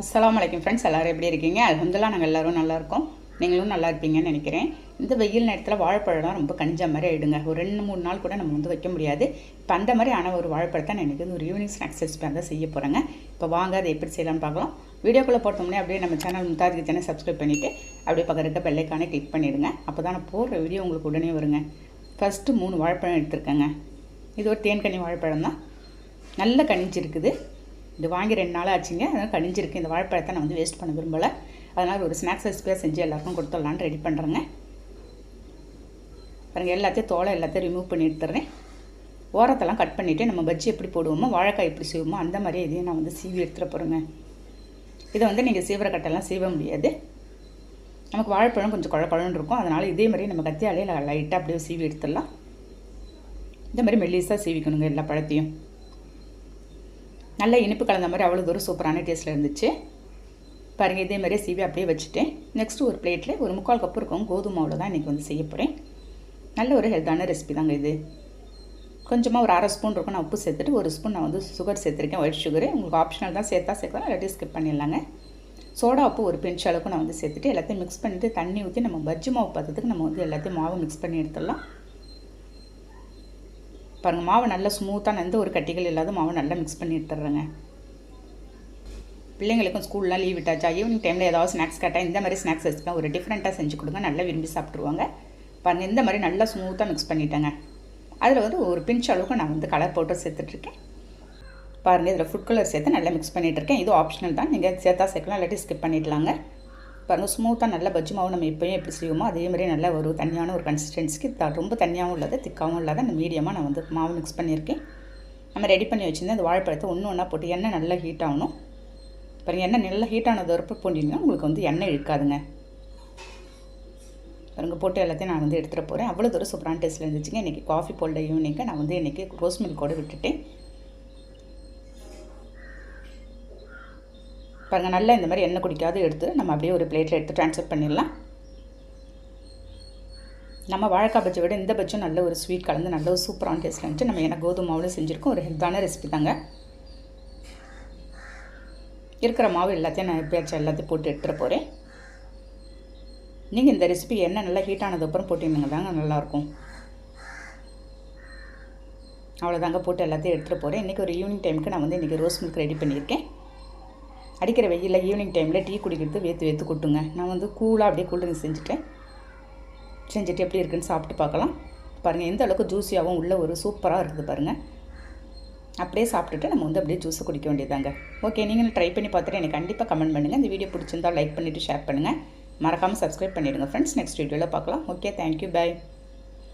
அஸ்லாம் வலைக்கம் ஃப்ரெண்ட்ஸ் எல்லோரும் எப்படி இருக்கீங்க? அல்ஹம்துலில்லாஹ் நாங்கள் எல்லோரும் நல்லாயிருக்கோம் நீங்களும் நல்லா இருப்பீங்கன்னு நினைக்கிறேன். இந்த வெயில் நேரத்தில் வாழைப்பழம்லாம் ரொம்ப கஞ்ச மாதிரி ஆகிடுங்க ஒரு ரெண்டு மூணு நாள் கூட நம்ம வந்து வைக்க முடியாது. இப்போ அந்த மாதிரி ஆன ஒரு வாழைப்பழத்தை நான் எனக்கு ஒரு ஈவினிங் ஸ்நாக்ஸ் ரெசிபி தான் செய்ய போகிறேங்க இப்போ வாங்க அதை எப்படி செய்யலாம்னு பார்க்கலாம். வீடியோக்குள்ளே போட்டோம்னே அப்படியே நம்ம சேனல் முத்தாதிக்கு சேனல் சப்ஸ்கிரைப் பண்ணிவிட்டு அப்படியே பக்கம் இருக்க பெல்லைக்கானே கிளிக் பண்ணிவிடுங்க அப்போ தான் நான் போடுற வீடியோ உங்களுக்கு உடனே வருங்க. ஃபஸ்ட்டு மூணு வாழைப்பழம் எடுத்துருக்கேங்க. இது ஒரு தேன்கனி வாழைப்பழம் தான் நல்ல கனிஞ்சிருக்குது. இது வாங்கி ரெண்டு நாள் ஆச்சுங்க. அதனால் கனிஞ்சிருக்கு. இந்த வாழைப்பழத்தை நான் வந்து வேஸ்ட் பண்ண விரும்பலை. அதனால் ஒரு ஸ்நாக்ஸ் ரெசிபியாக செஞ்சு எல்லாருக்கும் கொடுத்துடலான்னு ரெடி பண்ணுறேங்க பாருங்கள் எல்லாத்தையும் தோலை எல்லாத்தையும் ரிமூவ் பண்ணி எடுத்துறேன் ஓரத்தெல்லாம் கட் பண்ணிவிட்டு நம்ம பஜ்ஜி எப்படி போடுவோமோ வாழைக்காய் எப்படி செய்வோமோ அந்த மாதிரி இதையும் நான் வந்து சீவி எடுத்துகிட்டு போகிறேங்க இதை வந்து நீங்கள் சீவிர கட்டெல்லாம் சீவ முடியாது. நமக்கு வாழைப்பழம் கொஞ்சம் குழ இருக்கும். அதனால் இதே மாதிரி நம்ம கத்தியாலே லைட்டாக அப்படியே சீவி எடுத்துடலாம். இந்த மாதிரி மெல்லிஸாக சீவிக்கணுங்க எல்லா பழத்தையும். நல்ல இனிப்பு கலந்த மாதிரி அவ்வளோ தூரம் சூப்பரான டேஸ்ட்டில் இருந்துச்சு. பாருங்கள் இதே மாதிரியே சீவி அப்படியே வச்சுட்டேன். நெக்ஸ்ட்டு ஒரு பிளேட்டில் ஒரு முக்கால் கப்பு இருக்கும் கோதுமை மாவில் தான் இன்றைக்கி வந்து செய்ய போகிறேன் நல்ல ஒரு ஹெல்த்தான ரெசிபி தாங்க இது. கொஞ்சமாக ஒரு அரை ஸ்பூன் இருக்கும். நான் உப்பு சேர்த்துட்டு ஒரு ஸ்பூன் நான் வந்து சுகர் சேர்த்துருக்கேன் ஒயிட் சுகரு உங்களுக்கு ஆப்ஷனல் தான் சேர்த்தா சேர்க்கலாம் இல்லாட்டி ஸ்கிப் பண்ணிடலாங்க. சோடா உப்பு ஒரு பிஞ்ச் அளவுக்கு நான் வந்து சேர்த்துட்டு எல்லாத்தையும் மிக்ஸ் பண்ணிவிட்டு தண்ணி ஊற்றி நம்ம பஜ்ஜி மாவு பார்த்ததுக்கு நம்ம வந்து எல்லாத்தையும் மாவு மிக்ஸ் பண்ணி எடுத்துடலாம். பாருங்கள் மாவு நல்லா ஸ்மூத்தாக எந்த ஒரு கட்டிகள் இல்லாத மாவை நல்லா மிக்ஸ் பண்ணி எடுத்துட்றேங்க. பிள்ளைங்களுக்கும் ஸ்கூல்லாம் லீவ் விட்டாச்சா? ஈவினிங் டைமில் ஏதாவது ஸ்நாக்ஸ் கேட்டால் இந்த மாதிரி ஸ்நாக்ஸ் வச்சுக்கலாம் ஒரு டிஃப்ரெண்ட்டாக செஞ்சு கொடுங்க நல்லா விரும்பி சாப்பிட்ருவாங்க பாருங்கள் இந்த மாதிரி நல்லா ஸ்மூத்தாக மிக்ஸ் பண்ணிட்டேங்க. அதில் வந்து ஒரு பிஞ்ச் அளவுக்கு நான் வந்து கலர் பவுடர் சேர்த்துட்ருக்கேன். பாருங்கள் இதில் ஃபுட் கலர் சேர்த்து நல்லா மிக்ஸ் பண்ணிகிட்ருக்கேன் இது ஆப்ஷனல் தான். நீங்கள் சேர்த்தா சேர்க்கலாம் இல்லாட்டி ஸ்கிப் பண்ணிடலாங்க. இப்போ ஸ்மூத்தாக நல்ல பஜ்ஜி மாவு நம்ம எப்போயும் எப்படி செய்வோமோ அதே மாதிரி நல்ல ஒரு தண்ணியான ஒரு கன்சிஸ்டன்சிக்கு த ரொம்ப தண்ணியாகவும் இல்லாத திக்காகவும் இல்லாத அந்த மீடியமாக நான் வந்து மாவு மிக்ஸ் பண்ணியிருக்கேன். நம்ம ரெடி பண்ணி வச்சுருந்தேன் அந்த வாழைப்பழத்தை ஒன்று ஒன்றா போட்டு எண்ணெய் நல்லா ஹீட் ஆகணும். பாருங்கள் எண்ணெய் நல்லா ஹீட் ஆனது வரைக்கும் போட்டிங்கன்னா உங்களுக்கு வந்து எண்ணெய் இழுக்காதுங்க பாருங்கள் போட்டு எல்லாத்தையும் நான் வந்து எடுத்துகிட்டு போகிறேன் அவ்வளோ தூரம் சூப்பரான டேஸ்ட்டில் இருந்துச்சுங்க. இன்றைக்கி காஃபி போல்ட ஈவினிங்க்கு நான் வந்து இன்றைக்கி ரோஸ் மில்க் கூட விட்டுட்டேன். பாருங்கள் நல்லா இந்த மாதிரி எண்ணெய் குடிக்காது எடுத்து நம்ம அப்படியே ஒரு பிளேட்டில் எடுத்து ட்ரான்ஸ்ஃபர் பண்ணிடலாம். நம்ம வாழைக்காய் பஜ்ஜை விட இந்த பஜ்ஜும் நல்ல ஒரு ஸ்வீட் கலந்து நல்ல ஒரு சூப்பரான டேஸ்ட்டில் இருந்துச்சு. நம்ம ஏன்னா கோதுமை மாவில் செஞ்சுருக்கோம் ஒரு ஹெல்த்தான ரெசிபி தாங்க. இருக்கிற மாவு எல்லாத்தையும் நான் எப்பயாச்சும் எல்லாத்தையும் போட்டு எடுத்துகிட்டு போகிறேன் நீங்கள் இந்த ரெசிபி எண்ணெய் நல்லா ஹீட் ஆனதுக்கப்புறம் போட்டிங்கன்னா தாங்க நல்லாயிருக்கும். அவ்வளோதாங்க போட்டு எல்லாத்தையும் எடுத்துகிட்டு போகிறேன் இன்றைக்கி ஒரு ஈவினிங் டைமுக்கு நான் வந்து இன்றைக்கி ரோஸ் மில்க் ரெடி பண்ணியிருக்கேன். அடிக்கிற வெயிலில் ஈவினிங் டைமில் டீ குடிக்கிறது வேத்து வேத்து கொட்டுங்க. நான் வந்து கூலாக அப்படியே கூல்ட்ரிங்க் செஞ்சுட்டேன். செஞ்சுட்டு எப்படி இருக்குன்னு சாப்பிட்டு பார்க்கலாம். பாருங்கள் எந்த அளவுக்கு ஜூஸியாகவும் உள்ள ஒரு சூப்பராக இருக்குது பாருங்கள் அப்படியே சாப்பிட்டுட்டு நம்ம வந்து அப்படியே ஜூஸை குடிக்க வேண்டியதாங்க ஓகே நீங்களும் ட்ரை பண்ணி பார்த்துட்டு எனக்கு கண்டிப்பாக கமெண்ட் பண்ணுங்கள் இந்த வீடியோ பிடிச்சிருந்தால் லைக் பண்ணிவிட்டு ஷேர் பண்ணுங்கள் மறக்காமல் சப்ஸ்கிரைப் பண்ணிவிடுங்க ஃப்ரெண்ட்ஸ் நெக்ஸ்ட் வீடியோவில் பார்க்கலாம். Okay thank you bye